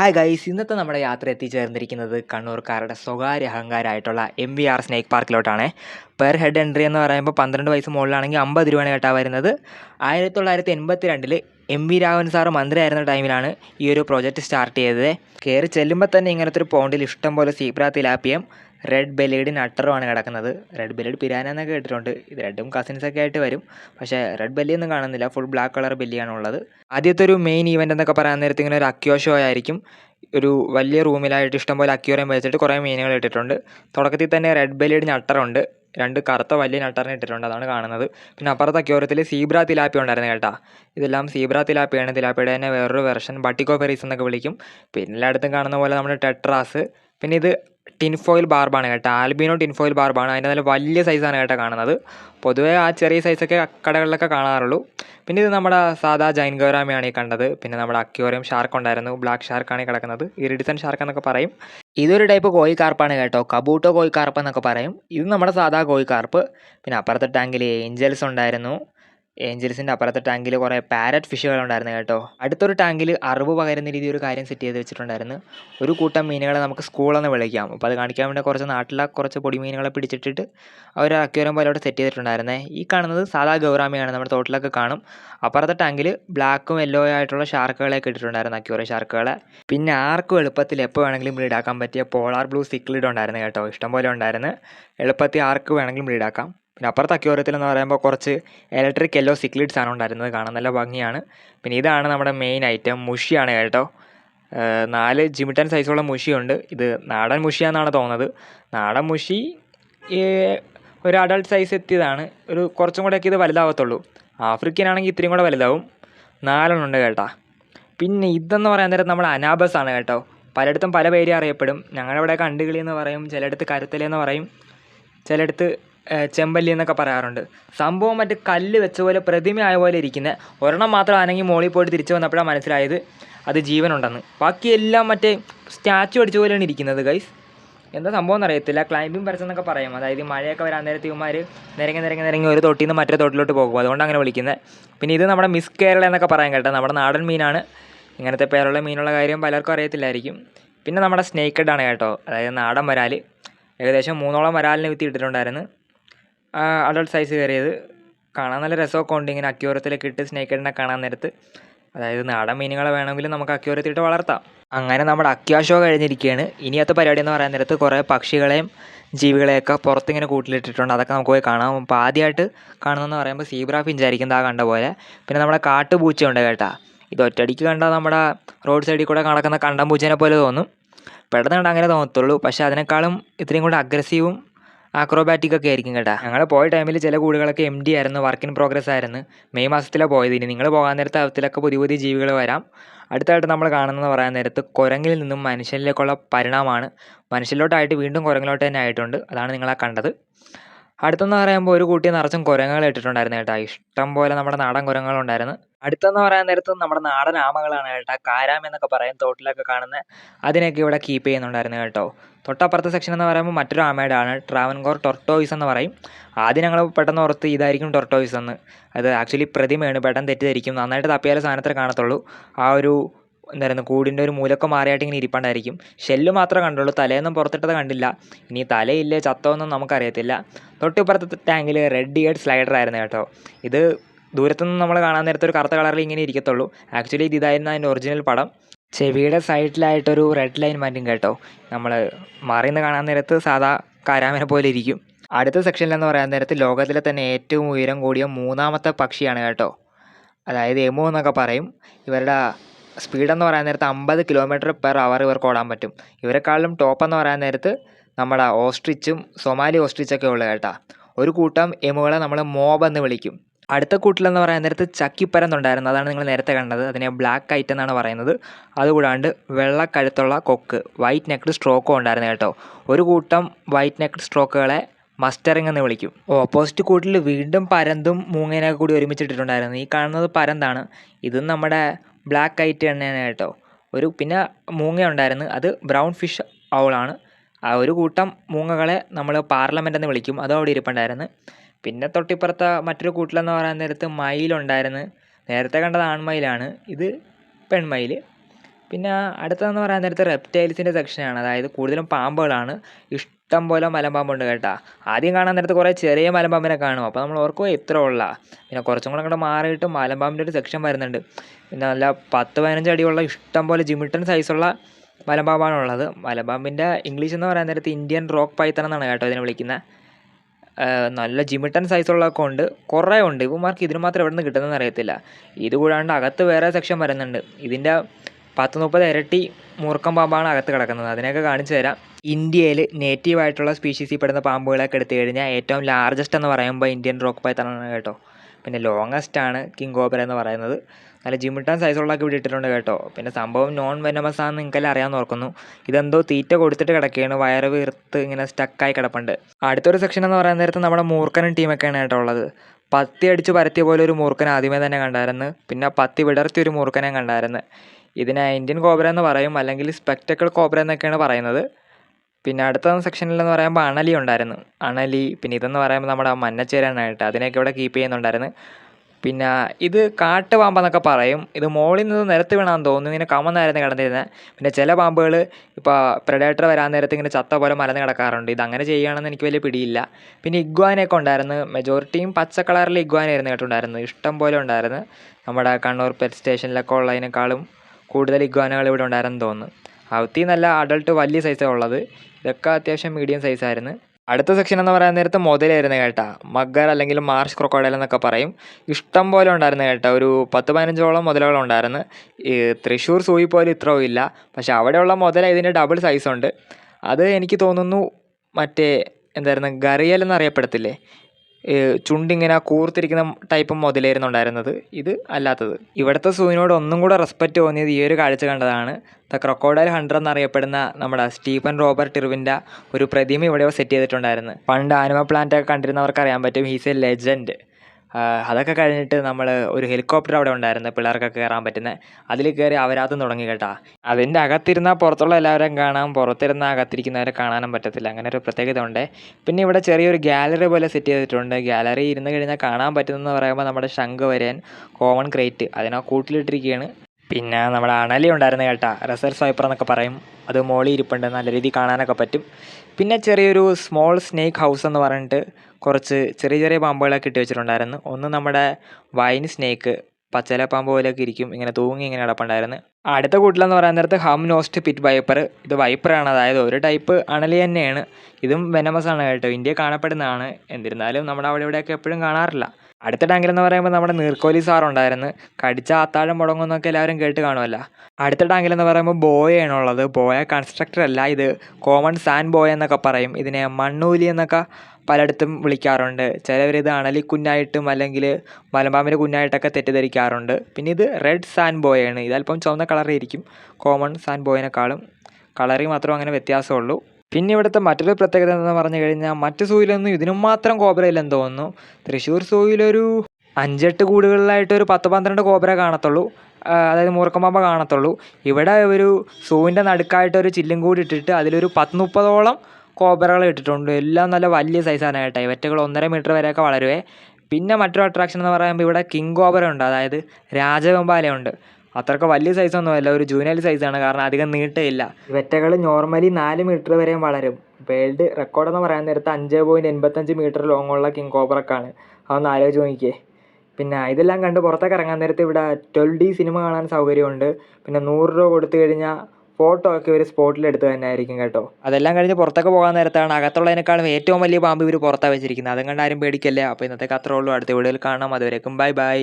Hi guys ഇന്നത്തെ നമ്മുടെ യാത്ര എത്തിച്ചേർന്നിരിക്കുന്നത് കണ്ണൂർക്കാരുടെ സ്വകാര്യ അഹങ്കാരമായിട്ടുള്ള എം വി ആർ സ്നേക്ക് പാർക്കിലോട്ടാണ് പെർ ഹെഡ് എൻട്രി എന്ന് പറയുമ്പോൾ പന്ത്രണ്ട് വയസ്സ് മുകളിലാണെങ്കിൽ അമ്പത് രൂപയാണ് കേട്ടാ വരുന്നത്. ആയിരത്തി തൊള്ളായിരത്തി എൺപത്തി രണ്ടിൽ എം വി രാഘവൻ സാറ് മന്ത്രിയായിരുന്ന ടൈമിലാണ് ഈ ഒരു പ്രോജക്റ്റ് സ്റ്റാർട്ട് ചെയ്തത്. കയറി ചെല്ലുമ്പോൾ തന്നെ ഇങ്ങനത്തെ ഒരു പോണ്ടിൽ ഇഷ്ടം പോലെ സീബ്ര തിലാപ്പിയം റെഡ് ബെലേഡ് നട്ടറുമാണ് കിടക്കുന്നത്. റെഡ് ബെലേഡ് പിരാന എന്നൊക്കെ കേട്ടിട്ടുണ്ട്. ഇത് രണ്ടും കസിൻസ് ഒക്കെ ആയിട്ട് വരും. പക്ഷേ റെഡ് ബെല്ലി ഒന്നും കാണുന്നില്ല. ഫുൾ ബ്ലാക്ക് കളർ ബെല്ലിയാണ് ഉള്ളത്. ആദ്യത്തെ ഒരു മെയിൻ ഈവന്റ് എന്നൊക്കെ പറയാൻ നേരത്തെ ഇങ്ങനെ ഒരു അക്യോ ഷോ ആയിരിക്കും. ഒരു വലിയ റൂമിലായിട്ട് ഇഷ്ടംപോലെ അക്യൂറിയം വെച്ചിട്ട് കുറേ മീനുകൾ ഇട്ടിട്ടുണ്ട്. തുടക്കത്തിൽ തന്നെ റെഡ് ബെല്ലിയുടെ നട്ടറുണ്ട് രണ്ട് കറുത്ത വലിയ നട്ടറിനെ ഇട്ടിട്ടുണ്ട്. അതാണ് കാണുന്നത്. പിന്നെ അപ്പുറത്തെ അക്യോറത്തിൽ സീബ്ര തിലാപ്പി ഉണ്ടായിരുന്നു കേട്ടാ. ഇതെല്ലാം സീബ്ര തിലാപ്പിയാണ് തിലാപ്പിയുടെ തന്നെ വേറൊരു വെർഷൻ ബട്ടിക്കോ ഫെറീസ് എന്നൊക്കെ വിളിക്കും. പിന്നെ എല്ലായിടത്തും കാണുന്ന പോലെ നമ്മുടെ ടെട്രാസ് പിന്നെ ഇത് ടിൻഫോയിൽ ബാർബാണ് കേട്ടോ. ആൽബിനോ ടിൻഫോയിൽ ബാർബാണ്. അതിന്റെ നല്ല വലിയ സൈസാണ് കേട്ടോ കാണുന്നത്. പൊതുവേ ആ ചെറിയ സൈസൊക്കെ കടകളിലൊക്കെ കാണാറുള്ളൂ. പിന്നെ ഇത് നമ്മുടെ സാധാ ജൈൻ ഗൗരാമയാണ് ഈ കണ്ടത്. പിന്നെ നമ്മുടെ അക്യോറിയം ഷാർക്ക് ഉണ്ടായിരുന്നു. ബ്ലാക്ക് ഷാർക്കാണ് കിടക്കുന്നത്. ഇറിഡിസൺ ഷാർക്ക് എന്നൊക്കെ പറയും. ഇതൊരു ടൈപ്പ് കോഴിക്കാർപ്പാണ് കാർപ്പാണ് കേട്ടോ. കബൂട്ടോ കോഴിക്കാർപ്പ് കാർപ്പ് എന്നൊക്കെ പറയും. ഇത് നമ്മുടെ സാധാ കോഴിക്കാർപ്പ്. കാർപ്പ് പിന്നെ അപ്പുറത്തെ ടാങ്കിൽ ഏഞ്ചൽസ് ഉണ്ടായിരുന്നു. ഏഞ്ചൽസിന്റെ അപ്പുറത്തെ ടാങ്കിൽ കുറേ പാരറ്റ് ഫിഷുകളുണ്ടായിരുന്നു കേട്ടോ. അടുത്തൊരു ടാങ്കിൽ അറിവ് പകരുന്ന രീതിയിൽ ഒരു കാര്യം സെറ്റ് ചെയ്ത് വെച്ചിട്ടുണ്ടായിരുന്നു. ഒരു കൂട്ടം മീനുകളെ നമുക്ക് സ്കൂളെന്ന് വിളിക്കാം. അപ്പോൾ അത് കാണിക്കാൻ വേണ്ടി കുറച്ച് നാട്ടിലെ കുറച്ച് പൊടി മീനുകളെ പിടിച്ചിട്ടിട്ട് അവർ അക്യൂരം പോലെ അവിടെ സെറ്റ് ചെയ്തിട്ടുണ്ടായിരുന്നേ. ഈ കാണുന്നത് സാധാ ഗൗറാമിയാണ്. നമ്മുടെ തോട്ടിലൊക്കെ കാണും. അപ്പുറത്തെ ടാങ്കിൽ ബ്ലാക്കും യെല്ലോ ആയിട്ടുള്ള ഷാർക്കുകളെയൊക്കെ ഇട്ടിട്ടുണ്ടായിരുന്നു അക്യൂറ ഷാർക്കുകളെ പിന്നെ ആർക്കും എളുപ്പത്തിൽ എപ്പോൾ വേണമെങ്കിലും ബ്രീഡ് ആക്കാൻ പറ്റിയ പോളാർ ബ്ലൂ സിക്ലിഡ് ഉണ്ടായിരുന്നു കേട്ടോ. ഇഷ്ടംപോലെ ഉണ്ടായിരുന്നു. എളുപ്പത്തിൽ ആർക്ക് വേണമെങ്കിലും ബ്രീഡ് ആക്കാം. പിന്നെ അപ്പുറത്തെ അക്യോറിയത്തിൽ എന്ന് പറയുമ്പോൾ കുറച്ച് ഇലക്ട്രിക് യെല്ലോ സിക്ലിഡ്സ് ആണ് ഉണ്ടായിരുന്നത്. കാണാൻ നല്ല ഭംഗിയാണ്. പിന്നെ ഇതാണ് നമ്മുടെ മെയിൻ ഐറ്റം മുഷിയാണ് കേട്ടോ. നാല് ജിമിട്ടൻ സൈസുള്ള മുഷിയുണ്ട്. ഇത് നാടൻ മുഷിയാണെന്നാണ് തോന്നുന്നത്. നാടൻ മുഷി ഒരു അഡൾട്ട് സൈസ് എത്തിയതാണ്. ഒരു കുറച്ചും കൂടെയൊക്കെ ഇത് വലുതാവത്തുള്ളൂ. ആഫ്രിക്കൻ ആണെങ്കിൽ ഇത്രയും കൂടെ വലുതാവും. നാലെണ്ണം ഉണ്ട് കേട്ടോ. പിന്നെ ഇതെന്ന് പറയാൻ നേരം നമ്മൾ അനാബസ് ആണ് കേട്ടോ. പലയിടത്തും പല പേര് അറിയപ്പെടും. ഞങ്ങളുടെ ഇവിടെ കണ്ടുകിളി എന്ന് പറയും. ചിലയിടത്ത് കരുത്തലെന്ന് പറയും. ചിലയിടത്ത് ചെമ്പല്ലി എന്നൊക്കെ പറയാറുണ്ട്. സംഭവം മറ്റേ കല്ല് വെച്ച പോലെ പ്രതിമയായ പോലെ ഇരിക്കുന്ന ഒരെണ്ണം മാത്രം ആണെങ്കിൽ മോളിൽ പോയിട്ട് തിരിച്ചു വന്നപ്പോഴാണ് മനസ്സിലായത് അത് ജീവനുണ്ടെന്ന്. ബാക്കിയെല്ലാം മറ്റേ സ്റ്റാച്ചു അടിച്ച പോലെയാണ് ഇരിക്കുന്നത് ഗൈസ് എന്താ സംഭവം എന്നറിയത്തില്ല ക്ലൈമ്പിംഗ് എന്നൊക്കെ പറയും. അതായത് മഴയൊക്കെ വരാൻ നേരത്തെ ഇവന്മാർ നിരങ്ങി നിരങ്ങി നിരങ്ങി ഒരു തൊട്ടിൽ നിന്ന് മറ്റേ തൊട്ടിലോട്ട് പോകും. അതുകൊണ്ട് അങ്ങനെ വിളിക്കുന്നത്. പിന്നെ ഇത് നമ്മുടെ മിസ് കേരള എന്നൊക്കെ പറയാൻ കേട്ടോ. നമ്മുടെ നാടൻ മീനാണ്. ഇങ്ങനത്തെ പേരുള്ള മീനുള്ള കാര്യം പലർക്കും അറിയത്തില്ലായിരിക്കും. പിന്നെ നമ്മുടെ സ്നേക്കഡാണ് കേട്ടോ. അതായത് നാടൻ വരാൽ ഏകദേശം മൂന്നോളം വരാലിനെ വിത്തി ഇട്ടിട്ടുണ്ടായിരുന്നു അഡൾട്ട് സൈസ് കയറിയത്. കാണാൻ നല്ല രസമൊക്കെ ഉണ്ട്. ഇങ്ങനെ അക്യൂറത്തിലൊക്കെ ഇട്ട് സ്നേക്ക് കാണാൻ നേരത്ത്. അതായത് നാടൻ മീനുകളെ വേണമെങ്കിൽ നമുക്ക് അക്യൂറത്തിട്ട് വളർത്താം. അങ്ങനെ നമ്മുടെ അക്യാഷോ കഴിഞ്ഞിരിക്കുകയാണ്. ഇനിയത്തെ പരിപാടി എന്ന് പറയാൻ നേരത്ത് കുറേ പക്ഷികളെയും ജീവികളെയൊക്കെ പുറത്തിങ്ങനെ കൂട്ടിലിട്ടിട്ടുണ്ട്. അതൊക്കെ നമുക്ക് പോയി കാണാം. അപ്പോൾ ആദ്യമായിട്ട് കാണുന്നതെന്ന് പറയുമ്പോൾ സീബ്ര ഫിഞ്ചായിരിക്കും ആ കണ്ട പോലെ. പിന്നെ നമ്മുടെ കാട്ടുപൂച്ചയുണ്ട് കേട്ടാ. ഇത് ഒറ്റയടിക്ക് കണ്ടാൽ നമ്മുടെ റോഡ് സൈഡിൽ കൂടെ നടക്കുന്ന കണ്ടം പൂച്ചേനെ പോലെ തോന്നും. പെട്ടെന്ന് കണ്ടാൽ അങ്ങനെ തോന്നത്തുള്ളൂ. പക്ഷേ അതിനേക്കാളും ഇത്രയും കൂടെ അഗ്രസീവും ആക്രോബാറ്റിക് ഒക്കെ ആയിരിക്കും കേട്ടാ. ഞങ്ങൾ പോയ ടൈമിൽ ചില കൂടുകളൊക്കെ എം ഡി ആയിരുന്നു വർക്ക് ഇൻ പ്രോഗ്രസ് ആയിരുന്നു. മെയ് മാസത്തിലാണ് പോയത്. ഇനി നിങ്ങൾ പോകാൻ നേരത്തെ അതിലൊക്കെ പുതിയ പുതിയ ജീവികൾ വരാം. അടുത്തായിട്ട് നമ്മൾ കാണുന്നതെന്ന് പറയാൻ നേരത്ത് കുരങ്ങിൽ നിന്നും മനുഷ്യനിലേക്കുള്ള പരിണാമമാണ്. മനുഷ്യരിലോട്ടായിട്ട് വീണ്ടും കുരങ്ങിലോട്ട് തന്നെ ആയിട്ടുണ്ട്. അതാണ് നിങ്ങളാ കണ്ടത്. അടുത്തെന്ന് പറയുമ്പോൾ ഒരു കൂട്ടി നിറച്ചും കുരങ്ങുകൾ ഇട്ടിട്ടുണ്ടായിരുന്നു കേട്ടോ. ഇഷ്ടം പോലെ നമ്മുടെ നാടൻ കുരങ്ങുകളുണ്ടായിരുന്നു. അടുത്തെന്ന് പറയാൻ നേരത്ത് നമ്മുടെ നാടൻ ആമകളാണ് കേട്ടോ. കാരാം എന്നൊക്കെ പറയും തോട്ടിലൊക്കെ കാണുന്ന അതിനൊക്കെ ഇവിടെ കീപ്പ് ചെയ്യുന്നുണ്ടായിരുന്നു കേട്ടോ. തൊട്ടപ്പുറത്തെ സെക്ഷൻ എന്ന് പറയുമ്പോൾ മറ്റൊരു ആമയുടെ ആണ് ട്രാവൻകോർ ടൊർട്ടോയിസ് എന്ന് പറയും. ആദ്യം ഞങ്ങൾ പെട്ടെന്ന് ഓർത്ത് ഇതായിരിക്കും ടൊർട്ടോയിസ് എന്ന്. അത് ആക്ച്വലി പ്രതിമയാണ് പെട്ടെന്ന് തെറ്റിദ്ധരിക്കും. നന്നായിട്ട് തപ്പിയാലേ സാധനത്തിൽ കാണത്തുള്ളൂ. ആ ഒരു എന്തായിരുന്നു കൂടിന്റെ ഒരു മൂലൊക്കെ മാറിയായിട്ട് ഇങ്ങനെ ഇരിപ്പുണ്ടായിരിക്കും. ഷെല്ല് മാത്രമേ കണ്ടുള്ളൂ തലേന്നും പുറത്തിട്ടത് കണ്ടില്ല. ഇനി തലയില്ലേ ചത്തോ ചത്തോന്നും നമുക്കറിയത്തില്ല. തൊട്ടിപ്പുറത്തെ ടാങ്കിൽ റെഡ് ഇയേഡ് സ്ലൈഡർ ആയിരുന്നു കേട്ടോ. ഇത് ദൂരത്തുനിന്ന് നമ്മൾ കാണാൻ നേരത്തെ ഒരു കറുത്ത കളറിൽ ഇങ്ങനെ ഇരിക്കത്തുള്ളൂ. ആക്ച്വലി ഇത് ഇതായിരുന്നു അതിന്റെ ഒറിജിനൽ പടം. ചെവിയുടെ സൈഡിലായിട്ടൊരു റെഡ് ലൈൻ മാറ്റും കേട്ടോ. നമ്മൾ മറിയുന്ന കാണാൻ നേരത്ത് സാധാ കാരാമനെ പോലെ ഇരിക്കും. അടുത്ത സെക്ഷനിലെന്ന് പറയാൻ നേരത്ത് ലോകത്തിലെ തന്നെ ഏറ്റവും ഉയരം കൂടിയ മൂന്നാമത്തെ പക്ഷിയാണ് കേട്ടോ. അതായത് എമു എന്നൊക്കെ പറയും. ഇവരുടെ സ്പീഡെന്ന് പറയാൻ നേരത്ത് അമ്പത് കിലോമീറ്റർ പെർ അവർ ഇവർക്ക് ഓടാൻ പറ്റും. ഇവരെക്കാളും ടോപ്പെന്ന് പറയാൻ നേരത്ത് നമ്മുടെ ഓസ്ട്രിച്ചും സൊമാലി ഓസ്ട്രിച്ചൊക്കെ ഉള്ളു കേട്ടോ. ഒരു കൂട്ടം എമുകളെ നമ്മൾ മോബ് എന്ന് വിളിക്കും. അടുത്ത കൂട്ടിലെന്ന് പറയാൻ നേരത്ത് ചക്കിപ്പരന്നുണ്ടായിരുന്നു. അതാണ് നിങ്ങൾ നേരത്തെ കണ്ടത്. അതിനെ ബ്ലാക്ക് കൈറ്റ് എന്നാണ് പറയുന്നത്. അതുകൂടാണ്ട് വെള്ളക്കഴുത്തുള്ള കൊക്ക് വൈറ്റ് നെക്ഡ് സ്ട്രോക്കും ഉണ്ടായിരുന്നു കേട്ടോ. ഒരു കൂട്ടം വൈറ്റ് നെക്ഡ് സ്ട്രോക്കുകളെ മസ്റ്ററിങ് എന്ന് വിളിക്കും. ഓപ്പോസിറ്റ് കൂട്ടിൽ വീണ്ടും പരന്തും മൂങ്ങേനൊക്കെ കൂടി ഒരുമിച്ചിട്ടിട്ടുണ്ടായിരുന്നു. ഈ കാണുന്നത് പരന്താണ്. ഇതും നമ്മുടെ ബ്ലാക്ക് കൈറ്റ് തന്നെയാണ് കേട്ടോ. ഒരു പിന്നെ മൂങ്ങ ഉണ്ടായിരുന്നു. അത് ബ്രൗൺ ഫിഷ് ഔളാണ് ആ ഒരു കൂട്ടം മൂങ്ങകളെ നമ്മൾ പാർലമെന്റ് എന്ന് വിളിക്കും. അതും അവിടെ ഇരിപ്പുണ്ടായിരുന്നു. പിന്നെ തൊട്ടിപ്പുറത്തെ മറ്റൊരു കൂട്ടിലെന്ന് പറയാൻ നേരത്ത് മയിലുണ്ടായിരുന്നു നേരത്തെ കണ്ടത് ആൺമയിലാണ് ഇത് പെൺമയിൽ പിന്നെ അടുത്തതെന്ന് പറയാൻ നേരത്ത് റെപ്റ്റൈൽസിന്റെ സെക്ഷനാണ് അതായത് കൂടുതലും പാമ്പുകളാണ്. ഇഷ്ടം പോലെ മലമ്പാമ്പുണ്ട് കേട്ടോ. ആദ്യം കാണാൻ നേരത്ത് കുറേ ചെറിയ മലമ്പാമ്പിനെ കാണും. അപ്പോൾ നമ്മൾ ഓർക്കും ഇത്ര ഉള്ള. പിന്നെ കുറച്ചും കൂടെ അങ്ങോട്ട് മാറിയിട്ട് മലമ്പാമ്പിന്റെ ഒരു സെക്ഷൻ വരുന്നുണ്ട്. പിന്നെ നല്ല പത്ത് പതിനഞ്ച് അടിയുള്ള ഇഷ്ടം പോലെ ജിമിട്ടൻ സൈസുള്ള മലമ്പാമ്പാണുള്ളത് മലമ്പാമ്പിന്റെ ഇംഗ്ലീഷ് എന്ന് പറയാൻ നേരത്ത് ഇന്ത്യൻ റോക്ക് പൈത്തൺ എന്നാണ് കേട്ടോ ഇതിനെ വിളിക്കുന്നത് നല്ല ജിമിട്ടൻ സൈസുള്ളതൊക്കെ ഉണ്ട്. കുറേ ഉണ്ട്. ഇവന്മാർക്ക് ഇതിന് മാത്രം എവിടെ നിന്ന് കിട്ടുന്നതെന്ന് അറിയത്തില്ല. ഇത് കൂടാണ്ട് അകത്ത് വേറെ സെക്ഷൻ വരുന്നുണ്ട്. ഇതിന്റെ പത്ത് മുപ്പത് ഇരട്ടി മൂർക്കം പാമ്പാണ് അകത്ത് കിടക്കുന്നത്. അതിനെയൊക്കെ കാണിച്ചു തരാം. ഇന്ത്യയിൽ നേറ്റീവായിട്ടുള്ള സ്പീഷീസിൽ പെടുന്ന പാമ്പുകളൊക്കെ എടുത്തു കഴിഞ്ഞാൽ ഏറ്റവും ലാർജസ്റ്റ് എന്ന് പറയുമ്പോൾ ഇന്ത്യൻ റോക്ക് പൈത്തണാണ് കേട്ടോ. പിന്നെ ലോങ്ങസ്റ്റ് ആണ് കിങ് കോബ്ര എന്ന് പറയുന്നത്. നല്ല ജിമിട്ടാൻ സൈസുള്ളതൊക്കെ ഇവിടെ ഇട്ടിട്ടുണ്ട് കേട്ടോ. പിന്നെ സംഭവം നോൺ വെനമസ് ആണെന്ന് നിങ്ങൾക്കെല്ലാം അറിയാൻ ഓർക്കുന്നു. ഇതെന്തോ തീറ്റ കൊടുത്തിട്ട് കിടക്കുകയാണ്. വയറ് വീർത്ത് ഇങ്ങനെ സ്റ്റക്കായി കിടപ്പുണ്ട്. അടുത്തൊരു സെക്ഷൻ എന്ന് പറയാൻ നേരത്ത് നമ്മുടെ മൂർക്കനും ടീമൊക്കെയാണ് കേട്ടോ ഉള്ളത്. പത്തി അടിച്ച് പരത്തിയ പോലെ ഒരു മൂർക്കൻ ആദ്യമേ തന്നെ കണ്ടായിരുന്നു. പിന്നെ പത്തി വിടർത്തിയ ഒരു മൂർക്കനെ കണ്ടായിരുന്നു. ഇതിനെ ഇന്ത്യൻ കോബ്ര എന്ന് പറയും. അല്ലെങ്കിൽ സ്പെക്ടക്കിൾ കോബ്ര എന്നൊക്കെയാണ് പറയുന്നത്. പിന്നെ അടുത്ത സെക്ഷനിലെന്ന് പറയുമ്പോൾ അണലി ഉണ്ടായിരുന്നു. അണലി പിന്നെ ഇതെന്ന് പറയുമ്പോൾ നമ്മുടെ മഞ്ഞച്ചേരാനായിട്ട് അതിനെയൊക്കെ ഇവിടെ കീപ്പ് ചെയ്യുന്നുണ്ടായിരുന്നു. പിന്നെ ഇത് കാട്ടുപാമ്പെന്നൊക്കെ പറയും. ഇത് മുകളിൽ നിന്ന് നിരത്ത് വീണാന്ന് തോന്നുന്നു. ഇങ്ങനെ കമന്നായിരുന്നു കിടന്നിരുന്നത് പിന്നെ ചില പാമ്പുകൾ ഇപ്പോൾ പ്രഡേറ്റർ വരാൻ നേരത്ത് ഇങ്ങനെ ചത്ത പോലെ മലന്ന് കിടക്കാറുണ്ട്. ഇത് അങ്ങനെ ചെയ്യുകയാണെന്ന് എനിക്ക് വലിയ പിടിയില്ല. പിന്നെ ഇഗ്വാനൊക്കെ ഉണ്ടായിരുന്നു. മെജോറിറ്റിയും പച്ച കളറിൽ ഇഗ്വാനായിരുന്നു കേട്ടുണ്ടായിരുന്നു ഇഷ്ടം പോലെ ഉണ്ടായിരുന്നു. നമ്മുടെ കണ്ണൂർ പെറ്റ് സ്റ്റേഷനിലൊക്കെ ഉള്ളതിനേക്കാളും കൂടുതൽ ഇഗ്വാനകൾ ഇവിടെ ഉണ്ടായിരുന്നു തോന്നുന്നു. അവത്തി നല്ല അഡൾട്ട് വലിയ സൈസാണ് ഉള്ളത്. ഇതൊക്കെ അത്യാവശ്യം മീഡിയം സൈസായിരുന്നു അടുത്ത സെക്ഷൻ എന്ന് പറയാൻ നേരത്ത് മുതലായിരുന്നു കേട്ടാ. മഗ്ഗർ അല്ലെങ്കിൽ മാർഷ് ക്രൊക്കോഡൈൽ എന്നൊക്കെ പറയും. ഇഷ്ടം പോലെ ഉണ്ടായിരുന്നു കേട്ടോ. ഒരു പത്ത് പതിനഞ്ചോളം ഈ തൃശ്ശൂർ സൂയി പോലും ഇത്രയും ഇല്ല. പക്ഷേ അവിടെയുള്ള മുതല ഇതിന്റെ ഡബിൾ സൈസ് ഉണ്ട്. അത് എനിക്ക് തോന്നുന്നു മറ്റേ എന്തായിരുന്നു ഗറിയൽ എന്നറിയപ്പെടത്തില്ലേ? ചുണ്ടിങ്ങനെ കൂർത്തിരിക്കുന്ന ടൈപ്പ് മുതലായിരുന്നു ഉണ്ടായിരുന്നത്. ഇത് അല്ലാത്തത്. ഇവിടുത്തെ സൂവിനോട് ഒന്നും കൂടെ റെസ്പെക്റ്റ് തോന്നിയത് ഈ ഒരു കാഴ്ച കണ്ടതാണ്. ദ ക്രൊക്കോഡൈൽ ഹൺഡ്രഡ് എന്നറിയപ്പെടുന്ന നമ്മുടെ സ്റ്റീഫൻ റോബർട്ട് ഇർവിന്റെ ഒരു പ്രതിമ ഇവിടെ സെറ്റ് ചെയ്തിട്ടുണ്ടായിരുന്നു. പണ്ട് ആനിമ പ്ലാന്റ് ഒക്കെ കണ്ടിരുന്നവർക്ക് അറിയാൻ പറ്റും ഹീസ് എ ലെജൻഡ് അതൊക്കെ കഴിഞ്ഞിട്ട് നമ്മൾ ഒരു ഹെലികോപ്റ്റർ അവിടെ ഉണ്ടായിരുന്നു പിള്ളേർക്കൊക്കെ കയറാൻ പറ്റുന്ന. അതിൽ കയറി അവരാത്തും തുടങ്ങി കേട്ടാ. അതിന്റെ അകത്തിരുന്നാൽ പുറത്തുള്ള എല്ലാവരെയും കാണാം പുറത്തിരുന്ന അകത്തിരിക്കുന്നവരെ കാണാനും പറ്റത്തില്ല. അങ്ങനെ ഒരു പ്രത്യേകത ഉണ്ട്. പിന്നെ ഇവിടെ ചെറിയൊരു ഗാലറി പോലെ സെറ്റ് ചെയ്തിട്ടുണ്ട്. ഗാലറി ഇരുന്ന് കഴിഞ്ഞാൽ കാണാൻ പറ്റുന്നതെന്ന് പറയുമ്പോൾ നമ്മുടെ ശംഖ് വരയൻ കോമൺ ക്രേറ്റ് അതിനാ കൂട്ടിലിട്ടിരിക്കുകയാണ്. പിന്നെ നമ്മുടെ അണലി ഉണ്ടായിരുന്നു കേട്ടാ. റെസർ സ്വൈപ്പർ എന്നൊക്കെ പറയും. അത് മോളി ഇരിപ്പുണ്ട്. നല്ല രീതിയിൽ കാണാനൊക്കെ പറ്റും. പിന്നെ ചെറിയൊരു സ്മോൾ സ്നേക്ക് ഹൗസ് എന്ന് പറഞ്ഞിട്ട് കുറച്ച് ചെറിയ ചെറിയ പാമ്പുകളൊക്കെ ഇട്ട് വെച്ചിട്ടുണ്ടായിരുന്നു. ഒന്ന് നമ്മുടെ വൈൻ സ്നേക്ക് പച്ചല പാമ്പ് പോലെയൊക്കെ ഇരിക്കും ഇങ്ങനെ തൂങ്ങി ഇങ്ങനെ കിടപ്പുണ്ടായിരുന്നു. അടുത്ത കൂട്ടിലെന്ന് പറയാൻ നേരത്ത് ഹം നോസ്റ്റ് പിറ്റ് വൈപ്പർ. ഇത് വൈപ്പറാണ് അതായത് ഒരു ടൈപ്പ് അണലി തന്നെയാണ്. ഇതും വെനമസ് ആണ് കേട്ടോ. ഇന്ത്യയിൽ കാണപ്പെടുന്നതാണ്. എന്നിരുന്നാലും നമ്മുടെ അവിടെ ഇവിടെയൊക്കെ എപ്പോഴും കാണാറില്ല. അടുത്ത ടാങ്കിലെന്ന് പറയുമ്പോൾ നമ്മുടെ നീർക്കോലി സാർ ഉണ്ടായിരുന്നു. കടിച്ച അത്താഴം മുടങ്ങുമെന്നൊക്കെ എല്ലാവരും കേട്ട് കാണുമല്ലോ അടുത്ത ടാങ്കിലെന്ന് പറയുമ്പോൾ ബോയയാണ് ഉള്ളത്. ബോയ കൺസ്ട്രക്ടർ അല്ല ഇത്. കോമൺ സാൻഡ് ബോയ എന്നൊക്കെ പറയും. ഇതിനെ മണ്ണൂലി എന്നൊക്കെ പലയിടത്തും വിളിക്കാറുണ്ട്. ചിലവർ ഇത് അണലിക്കുഞ്ഞായിട്ടും അല്ലെങ്കിൽ മലമ്പാമ്പിന്റെ കുഞ്ഞായിട്ടൊക്കെ തെറ്റിദ്ധരിക്കാറുണ്ട്. പിന്നെ ഇത് റെഡ് സാൻഡ് ബോയാണ് ഇതല്പം ചുവന്ന ചുവന്ന കളറായിരിക്കും കോമൺ സാൻഡ് ബോയിനേക്കാളും കളറിൽ മാത്രം അങ്ങനെ വ്യത്യാസമുള്ളൂ. പിന്നെ ഇവിടുത്തെ മറ്റൊരു പ്രത്യേകത എന്ന് പറഞ്ഞു കഴിഞ്ഞാൽ മറ്റു സൂയിലൊന്നും ഇതിനും മാത്രം കോബ്ര ഇല്ലെന്ന് തോന്നുന്നു. തൃശ്ശൂർ സൂയിലൊരു അഞ്ചെട്ട് കൂടുകളിലായിട്ട് ഒരു പത്ത് പന്ത്രണ്ട് കോബ്ര കാണത്തുള്ളൂ. അതായത് മൂർക്കമ്പാമ്പ കാണത്തുള്ളൂ. ഇവിടെ ഒരു സൂവിന്റെ നടുക്കായിട്ട് ഒരു ചില്ലും കൂടി ഇട്ടിട്ട് അതിലൊരു പത്ത് മുപ്പതോളം കോബ്രകൾ ഇട്ടിട്ടുണ്ട്. എല്ലാം നല്ല വലിയ സൈസാണ് കേട്ടോ ഇവറ്റകൾ ഒന്നര മീറ്റർ വരെയൊക്കെ വളരുവേ. പിന്നെ മറ്റൊരു അട്രാക്ഷൻ എന്ന് പറയുമ്പോൾ ഇവിടെ കിങ് കോബ്ര ഉണ്ട് അതായത് രാജവെമ്പാലയുണ്ട്. അത്രയ്ക്ക് വലിയ സൈസൊന്നും അല്ല ഒരു ജൂനിയൽ സൈസാണ് കാരണം അധികം നീട്ടമില്ല വെറ്റകൾ നോർമലി നാല് മീറ്റർ വരെയും വളരും. വേൾഡ് റെക്കോർഡ് എന്ന് പറയാൻ നേരത്തെ അഞ്ച് പോയിന്റ് എൺപത്തഞ്ച് മീറ്റർ ലോങ്ങുള്ള കിങ് കോബ്രക്കാണ് അതൊന്ന് ആലോചിച്ച് നോക്കിയേ പിന്നെ ഇതെല്ലാം കണ്ട് പുറത്തേക്ക് ഇറങ്ങാൻ നേരത്ത് ഇവിടെ ട്വൽവ് ഡി സിനിമ കാണാൻ സൗകര്യമുണ്ട്. പിന്നെ നൂറ് രൂപ കൊടുത്തു കഴിഞ്ഞാൽ ഫോട്ടോ ഒക്കെ ഒരു സ്പോട്ടിൽ എടുത്ത് തന്നെ ആയിരിക്കും കേട്ടോ. അതെല്ലാം കഴിഞ്ഞ് പുറത്തൊക്കെ പോകാൻ നേരത്താണ്. അകത്തുള്ളതിനേക്കാളും ഏറ്റവും വലിയ പാമ്പ് ഇവർ പുറത്താണ് വെച്ചിരിക്കുന്നത്. അതും കണ്ട് ആരും പേടിക്കല്ലേ? അപ്പോൾ ഇന്നത്തേക്ക് അത്രേ ഉള്ളൂ. അടുത്ത വീഡിയോയിൽ കാണാം. അതുവരേക്കും ബൈ ബൈ